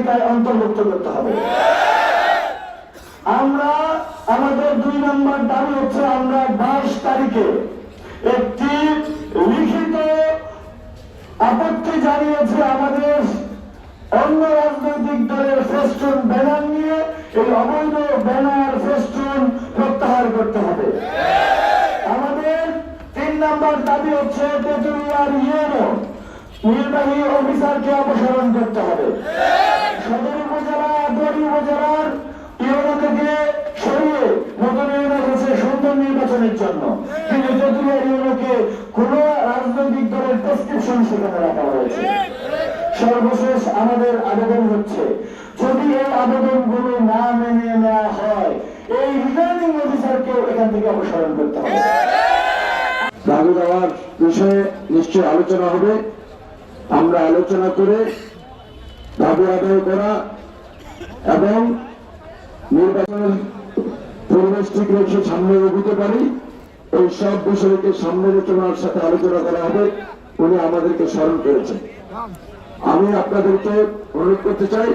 তালিকায় অন্তর্ভুক্ত করতে হবে। আমরা আমাদের দুই নম্বর দাবি হচ্ছে আমরা বাইশ তারিখে একটি লিখিত আপত্তি জানিয়েছে আমাদের অন্য রাজনৈতিক দলের ফেস্টুন ব্যানার নিয়ে। এই অবৈধ ব্যানার ফেস্টুন প্রত্যাহার করতে হবে। আমাদের তিন নম্বর দাবি হচ্ছে তেতুলিয়ার ইউনো নির্বাহী অফিসারকে অপসারণ করতে হবে। নির্বাচনের জন্য। কিন্তু তেতুলিয়া ইউনোকে কোন রাজনৈতিক দলের প্রেসক্রিপশন সেখানে রাখা হয়েছে। সর্বশেষ আমাদের আবেদন হচ্ছে, যদি এই আবেদনগুলো না মেনে নেওয়া হয়, এই রিটার্নিং অফিসারকেও এখান থেকে অপসারণ করতে হবে। দাবি দেওয়ার বিষয়ে নিশ্চয় আলোচনা হবে। আমরা আলোচনা করে দাবি আদায় করা এবং নির্বাচনের পরিবেশ ঠিক রেখে পারি। এই সব বিষয়কে সামনে রেখে ওনার সাথে আলোচনা করা হবে। উনি আমাদেরকে স্মরণ করেছেন। আমি আপনাদেরকে অনুরোধ করতে চাই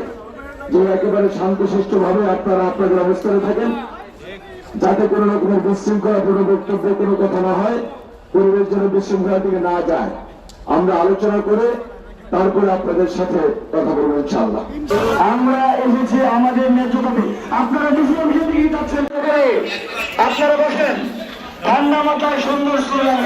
যে একেবারে শান্তশিষ্ট ভাবে আপনারা আপনাদের অবস্থানে থাকেন। যাতে কোনো রকমের বিশৃঙ্খলা, কোনো বক্তব্য, কোনো কথা না হয়, পরিবেশ যেন বিশৃঙ্খলা দিকে না যায়। আমরা আলোচনা করে তারপরে আপনাদের সাথে কথা বলব ইনশাআল্লাহ। আমরা এসেছি আমাদের ন্যায্য আপনারা ডিসি অফিসের দিকে যাচ্ছেন করে আপনারা বসেন। ঠান্ডা মাথায় সুন্দর স্লোগান